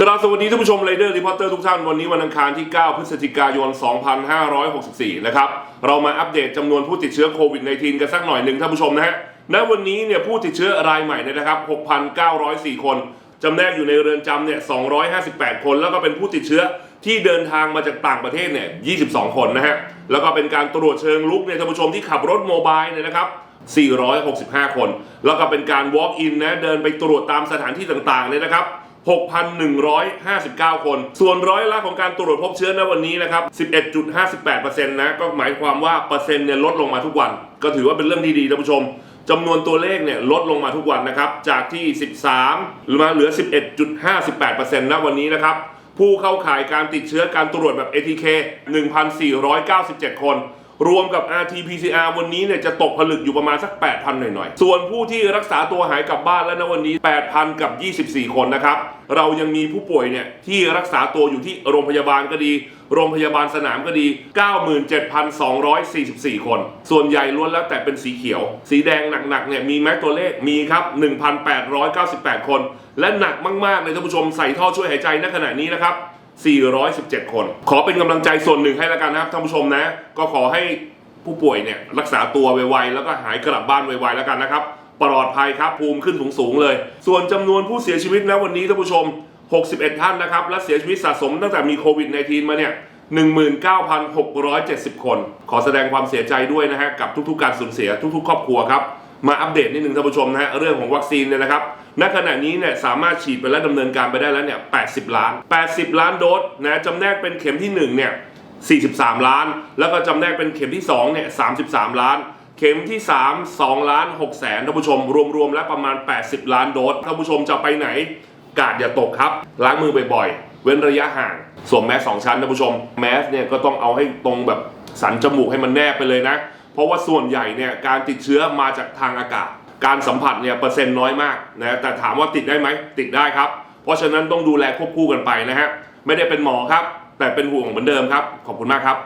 กราบสวัสดีท่านผู้ชมไรเดอร์รีพอร์เตอร์ทุกท่าน วันนี้วันอังคารที่ 9 พฤศจิกายน 2564 นะครับ เรามาอัปเดตจำนวนผู้ติดเชื้อโควิด -19 กันสักหน่อยหนึ่งท่านผู้ชมนะฮะ ณ วันนี้เนี่ยผู้ติดเชื้อรายใหม่เนี่ยนะครับ 6,904 คน จำแนกอยู่ในเรือนจำเนี่ย 258 คน แล้วก็เป็นผู้ติดเชื้อที่เดินทางมาจากต่างประเทศเนี่ย 22 คนนะฮะ แล้วก็เป็นการตรวจเชิงลุกเนี่ยท่านผู้ชมที่ขับรถโมบายเนี่ยนะครับ465 คน แล้วก็เป็นการ walk in นะ เดินไปตรวจตามสถานที่ต่างๆเนี่ยนะครับ 6,159 คน ส่วนร้อยละของการตรวจพบเชื้อในวันนี้นะครับ 11.58%นะ ก็หมายความว่าเปอร์เซ็นต์เนี่ยลดลงมาทุกวัน ก็ถือว่าเป็นเรื่องที่ดีท่านผู้ชมจำนวนตัวเลขเนี่ยลดลงมาทุกวันนะครับ จากที่ 13หรือมาเหลือ 11.58%ณวันนี้นะครับ ผู้เข้าข่ายการติดเชื้อการตรวจแบบ ATK 1,497 คน รวมกับ RT-PCR วันนี้เนี่ยจะตกผลึกอยู่ประมาณสัก 8,000 หน่อยๆ ส่วนผู้ที่รักษาตัวหายกลับบ้านแล้วนะวันนี้ 8,000 กับ 24 คนนะครับ เรายังมีผู้ป่วยเนี่ยที่รักษาตัวอยู่ที่โรงพยาบาลก็ดี โรงพยาบาลสนามก็ดี 97,244 คน ส่วนใหญ่ล้วนแล้วแต่เป็นสีเขียว สีแดงหนักๆเนี่ยมีไหมตัวเลขมีครับ 1,898 คน และหนักมากๆเลยท่านผู้ชมใส่ท่อช่วยหายใจณขณะนี้นะครับ 417 คน ขอเป็นกำลังใจส่วนหนึ่งให้แล้วกันนะครับท่านผู้ชมนะ ก็ขอให้ผู้ป่วยเนี่ยรักษาตัวไวๆแล้วก็หายกลับบ้านไวๆแล้วกันนะครับ ปลอดภัยครับภูมิขึ้นสูงๆเลย ส่วนจำนวนผู้เสียชีวิตนะวันนี้ท่านผู้ชม 61 ท่านนะครับ และเสียชีวิตสะสมตั้งแต่มีโควิด -19 มาเนี่ย19,670 คน ขอแสดงความเสียใจด้วยนะฮะกับทุกๆ การสูญเสียทุกๆ ครอบครัวครับ มาอัปเดตนิดนึงท่านผู้ชมนะฮะเรื่องของวัคซีนเนี่ยนะครับณขณะนี้เนี่ยสามารถฉีดไปและดำเนินการไปได้แล้วเนี่ย 80 ล้าน 80 ล้านโดสนะจำแนกเป็นเข็มที่ 1 เนี่ย 43 ล้าน แล้วก็จำแนกเป็นเข็มที่ 2 เนี่ย 33 ล้าน เข็มที่ 3 2 ล้าน6แสนท่านผู้ชม รวมๆ แล้วประมาณ 80 ล้านโดสท่านผู้ชมจะไปไหน กาดอย่าตกครับ ล้างมือบ่อยๆ เว้นระยะห่าง สวมแมสสองชั้นท่านผู้ชม แมสเนี่ยก็ต้องเอาให้ตรงแบบสันจมูกให้มันแนบไปเลยนะ เพราะว่าส่วนใหญ่เนี่ยการติดเชื้อมาจากทางอากาศ การสัมผัสเนี่ยเปอร์เซ็นต์น้อยมากนะแต่ถามว่าติดได้ไหมติดได้ครับ เพราะฉะนั้นต้องดูแลควบคู่กันไปนะฮะไม่ได้เป็นหมอครับ แต่เป็นห่วงเหมือนเดิมครับ ขอบคุณมากครับ